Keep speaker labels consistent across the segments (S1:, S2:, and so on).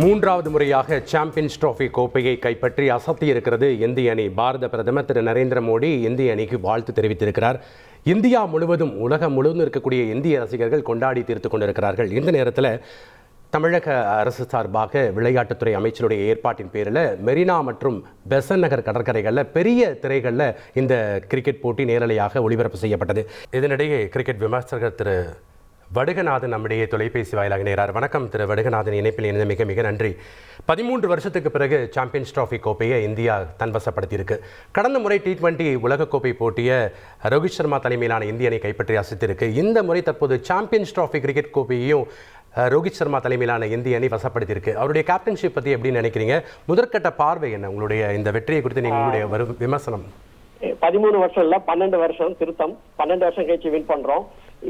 S1: மூன்றாவது முறையாக champions trophy கோப்பையை கைப்பற்றி அசத்தியிருக்கிறது இந்திய அணி. பாரத பிரதமர் திரு நரேந்திர மோடி இந்திய அணிக்கு வாழ்த்து தெரிவித்திருக்கிறார். இந்தியா முழுவதும் உலகம் முழுவதும் இருக்கக்கூடிய இந்திய ரசிகர்கள் கொண்டாடி தீர்த்து கொண்டிருக்கிறார்கள். இந்த நேரத்தில் தமிழக அரசு சார்பாக விளையாட்டுத்துறை அமைச்சருடைய ஏற்பாட்டின் பேரில் மெரினா மற்றும் பெசன் நகர் கடற்கரைகளில் பெரிய திரைகளில் இந்த கிரிக்கெட் போட்டி நேரலையாக ஒளிபரப்பு செய்யப்பட்டது. இதனிடையே கிரிக்கெட் விமர்சகர் திரு வடுகநாதன் நம்முடைய தொலைபேசி வாயிலாக நேரார் வணக்கம் திரு வடுகநாதன். இணைப்பில் இணைந்த மிக மிக நன்றி. பதிமூன்று வருஷத்துக்கு பிறகு சாம்பியன்ஸ் டிராஃபி கோப்பையை இந்தியா தன்வசப்படுத்தியிருக்கு. கடந்த முறை டி டுவெண்ட்டி உலகக்கோப்பை போட்டியை ரோஹித் சர்மா தலைமையிலான இந்திய அணி கைப்பற்றி அசித்திருக்கு. இந்த முறை தற்போது சாம்பியன்ஸ் டிராஃபி கிரிக்கெட் கோப்பையையும் ரோஹித் சர்மா தலைமையிலான இந்திய அணி வசப்படுத்தியிருக்கு. அவருடைய கேப்டன்ஷிப் பற்றி எப்படி நினைக்கிறீங்க? முதற்கட்ட பார்வை என்ன? உங்களுடைய இந்த வெற்றியை குறித்து நீங்கள் உங்களுடைய விமர்சனம்.
S2: பதிமூணு வருஷம் இல்ல பன்னெண்டு வருஷம் திருத்தம். பன்னெண்டு வருஷம் கழிச்சு வின் பண்றோம்.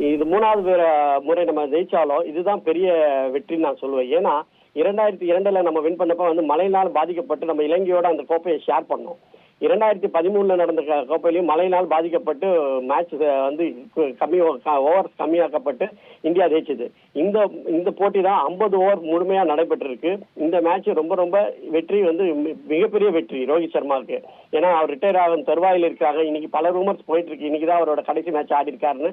S2: இது மூணாவது முறை நம்ம ஜெயிச்சாலும் இதுதான் பெரிய வெற்றின்னு நான் சொல்லுவேன் ஏன்னா இரண்டாயிரத்தி இரண்டுல நம்ம வின் பண்ணப்ப வந்து மழையினால் பாதிக்கப்பட்டு நம்ம இலங்கையோட அந்த கோப்பையை ஷேர் பண்ணோம். இரண்டாயிரத்தி பதிமூணுல நடந்த கோப்பையிலையும் மழையினால் பாதிக்கப்பட்டு மேட்ச் வந்து கம்மி ஓவர்ஸ் கம்மியாக்கப்பட்டு இந்தியா ஜெயிச்சது. இந்த இந்த போட்டி தான் ஐம்பது ஓவர் முழுமையா நடைபெற்றிருக்கு. இந்த மேட்ச் ரொம்ப ரொம்ப வெற்றி வந்து மிகப்பெரிய வெற்றி ரோஹித் சர்மாவுக்கு. ஏன்னா அவர் ரிட்டையர் ஆகும் தருவாயில் இருக்காங்க இன்னைக்கு பல ரூமர்ஸ் போயிட்டு இருக்கு இன்னைக்கு தான் அவரோட கடைசி மேட்ச் ஆடி இருக்காருன்னு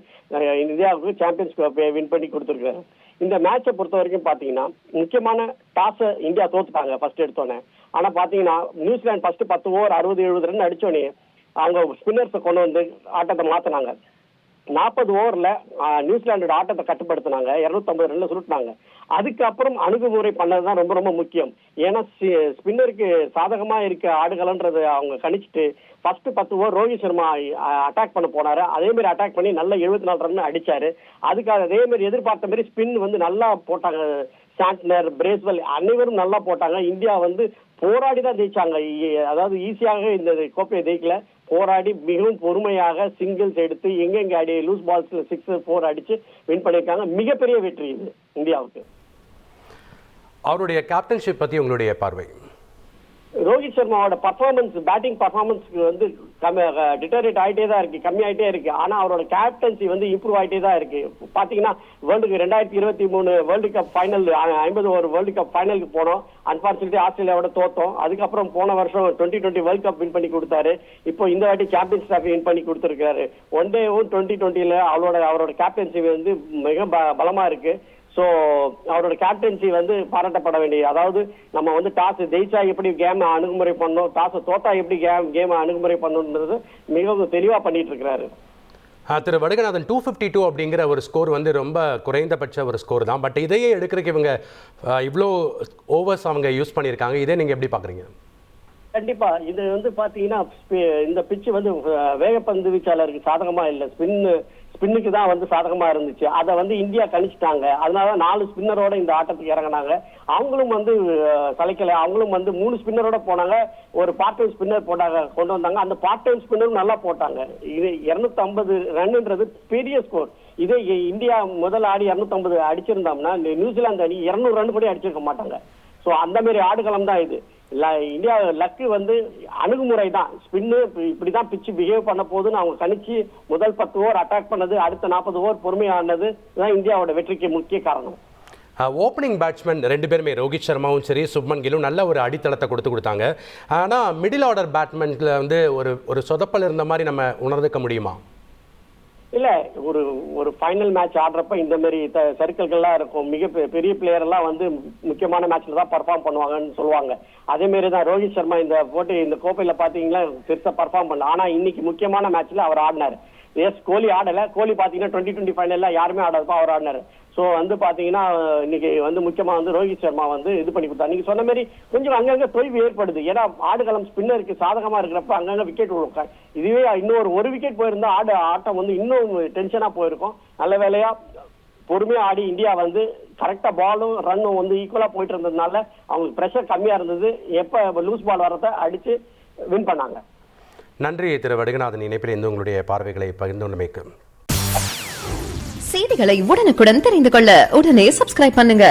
S2: இந்தியாவுக்கு சாம்பியன்ஸ் கோப்பையை வின் பண்ணி கொடுத்துருக்காரு. இந்த மேட்சை பொறுத்த வரைக்கும் பாத்தீங்கன்னா முக்கியமான டாஸை இந்தியா தோத்துட்டாங்க ஃபர்ஸ்ட் எடுத்தோன்னே ஆனா பாத்தீங்கன்னா நியூசிலாந்து ஃபர்ஸ்ட் பத்து ஓவர் அறுபது எழுபது ரன் அடிச்சோன்னே அவங்க ஸ்பின்னர்ஸை கொண்டு வந்து ஆட்டத்தை மாத்தினாங்க. நாற்பது ஓவரில் நியூசிலாண்டோட ஆட்டத்தை கட்டுப்படுத்தினாங்க. 250 ரன்ல சுருட்டினாங்க. அதுக்கப்புறம் அணுகுமுறை பண்ணது தான் ரொம்ப ரொம்ப முக்கியம். ஏன்னா ஸ்பின்னருக்கு சாதகமாக இருக்க ஆடுகளன்றதை அவங்க கணிச்சிட்டு ஃபர்ஸ்ட் பத்து ஓவர் ரோஹித் சர்மா அட்டாக் பண்ண போனாரு. அதே மாதிரி அட்டாக் பண்ணி நல்ல 74 நாலு ரன் அடிச்சாரு. அதுக்காக அதே மாதிரி எதிர்பார்த்த மாதிரி ஸ்பின் வந்து நல்லா போட்டாங்க சாண்ட்னர் பிரேஸ்வெல் அனைவரும் நல்லா போட்டாங்க. இந்தியா வந்து போராடி தான் ஜெயிச்சாங்க. அதாவது ஈஸியாக இந்த கோப்பையை ஜெயிக்கல. போராடி மிகவும் பொறுமையாக சிங்கிள்ஸ் எடுத்து எங்கெங்க அடி லூஸ் பால்ஸ்ல சிக்ஸ் ஃபோர் அடிச்சு வின் பண்ணியிருக்காங்க. மிகப்பெரிய வெற்றி இது இந்தியாவுக்கு.
S1: அவருடைய கேப்டன்ஷிப் பத்தி உங்களுடைய பார்வை?
S2: ரோஹித் சர்மாவோட பர்ஃபார்மன்ஸ் பேட்டிங் பர்ஃபார்மன்ஸ்க்கு வந்து கம்மி டிட்டரேட் ஆகிட்டே தான் இருக்கு கம்மியாயிட்டே இருக்கு. ஆனா அவரோட கேப்டன்சி வந்து இம்ப்ரூவ் ஆகிட்டே தான் இருக்கு. பாத்தீங்கன்னா வேர்ல்டுக்கு ரெண்டாயிரத்தி இருபத்தி மூணு வேர்ல்டு கப் ஃபைனல் ஐம்பது ஒரு வேர்ல்டு கப் ஃபைனலுக்கு போனோம். அன்பார்ச்சுனேட்லி ஆஸ்திரேலியாவோட தோத்தோம். அதுக்கப்புறம் போன வருஷம் twenty twenty world cup win பண்ணி கொடுத்தாரு. இப்போ இந்த வாட்டி சாம்பியன்ஸ் ட்ராஃபி வின் பண்ணி கொடுத்துருக்காரு ஒன் டேவும் டுவெண்ட்டி டுவெண்ட்டில அவரோட அவரோட கேப்டன்சி வந்து மிக ப- பலமா இருக்கு. ஸோ அவரோட கேப்டன்சி வந்து பாராட்டப்பட வேண்டிய அதாவது நம்ம வந்து டாஸ் ஜெயிச்சா எப்படி கேம் அணுகுமுறை பண்ணணும் டாஸ் தோத்தா எப்படி கேம் கேம் அணுகுமுறை பண்ணணுன்றது மிகவும் தெளிவா பண்ணிட்டு இருக்கிறாரு
S1: திரு வடுகநாதன் டூ ஃபிஃப்டி டூ அப்படிங்கிற ஒரு ஸ்கோர் வந்து ரொம்ப குறைந்தபட்ச ஒரு ஸ்கோர் தான். பட் இதையே எடுக்கிறதுக்கு இவங்க இவ்வளோ ஓவர்ஸ் அவங்க யூஸ் பண்ணியிருக்காங்க. இதே நீங்கள் எப்படி பார்க்குறீங்க
S2: கண்டிப்பா. இது வந்து பாத்தீங்கன்னா இந்த பிட்ச் வந்து வேகப்பந்து வீச்சாளருக்கு சாதகமா இல்ல. ஸ்பின் ஸ்பின்னுக்கு தான் வந்து சாதகமா இருந்துச்சு. அதை வந்து இந்தியா கணிச்சிட்டாங்க அதனால நாலு ஸ்பின்னரோட இந்த ஆட்டத்துக்கு இறங்குனாங்க. அவங்களும் வந்து சளைக்கல. அவங்களும் வந்து மூணு ஸ்பின்னரோட போனாங்க. ஒரு பார்ட் டைம் ஸ்பின்னர் போட்டாங்க கொண்டு வந்தாங்க. அந்த பார்ட் டைம் ஸ்பின்னரும் நல்லா போட்டாங்க. இது 250 ஐம்பது ரன்ன்றது பெரிய ஸ்கோர் இதே இந்தியா முதல் ஆடி 250 ஐம்பது அடிச்சிருந்தோம்னா நியூசிலாந்து அணி 200 ரன் கூட அடிச்சிருக்க மாட்டாங்க. ஸோ அந்த மாதிரி ஆடுகளம் தான் இது. இந்தியா லக்கு வந்து அணுகுமுறை தான் ஸ்பின்னு இப்படிதான் பிச்சு பிஹேவ் பண்ண போதுன்னு அவங்க கணிச்சு முதல் பத்து ஓவர் அட்டாக் பண்ணது அடுத்த நாற்பது ஓவர் பொறுமையானது தான் இந்தியாவோட வெற்றிக்கு முக்கிய காரணம்.
S1: ஓப்பனிங் பேட்ஸ்மேன் ரெண்டு பேருமே ரோஹித் சர்மாவும் சரி சுப்மன் கிலும் நல்ல ஒரு அடித்தளத்தை கொடுத்து கொடுத்தாங்க. ஆனால் மிடில் ஆர்டர் பேட்ஸ்மேன்ல வந்து ஒரு ஒரு சொதப்பல் இருந்த மாதிரி நம்ம உணர்ந்துக்க முடியுமா?
S2: இல்ல ஒரு ஒரு ஃபைனல் மேட்ச் ஆடுறப்ப இந்த மாதிரி த- சர்க்கிள்கள்லாம் இருக்கும். மிக பெரிய பிளேயர் எல்லாம் வந்து முக்கியமான மேட்ச்ல தான் பர்ஃபார்ம் பண்ணுவாங்கன்னு சொல்லுவாங்க. அதே மாதிரி தான் ரோஹித் சர்மா இந்த போட்டி இந்த கோப்பையில பாத்தீங்கன்னா பெருசா பர்ஃபார்ம் பண்ணல. ஆனா இன்னைக்கு முக்கியமான மேட்ச்ல அவர் ஆடினாரு. எஸ் கோலி ஆடல. கோலி பாத்தீங்கன்னா டுவெண்ட்டி டுவெண்ட்டி ஃபைனல்ல யாருமே ஆடாதப்ப அவர் ஆடினாரு. ஸோ வந்து பாத்தீங்கன்னா இன்னைக்கு வந்து முக்கியமா வந்து ரோஹித் சர்மா வந்து இது பண்ணி கொடுத்தா நீங்க சொன்ன மாதிரி கொஞ்சம் அங்கங்க தொய்வு ஏற்படுது. ஏன்னா ஆடுகளம் ஸ்பின்னருக்கு சாதகமா இருக்கிறப்ப அங்கங்க விக்கெட் விழுக்கும் இதுவே இன்னொரு ஒரு விக்கெட் போயிருந்தா ஆடு ஆட்டம் வந்து இன்னும் டென்ஷனா போயிருக்கும். நல்ல வேலையா பொறுமையா ஆடி இந்தியா வந்து கரெக்டா பாலும் ரன்னும் வந்து ஈக்குவலா போயிட்டு இருந்ததுனால அவங்களுக்கு ப்ரெஷர் கம்மியா இருந்தது. எப்ப லூஸ் பால் வரத அடிச்சு வின் பண்ணாங்க.
S1: நன்றி திரு வடுகநாதன் இணைப்பில் இருந்து உங்களுடைய பார்வைகளை பகிர்ந்து கொண்டமைக்கு
S3: செய்திகளை உடனுக்குடன் தெரிந்து கொள்ள உடனே சப்ஸ்கிரைப் பண்ணுங்க.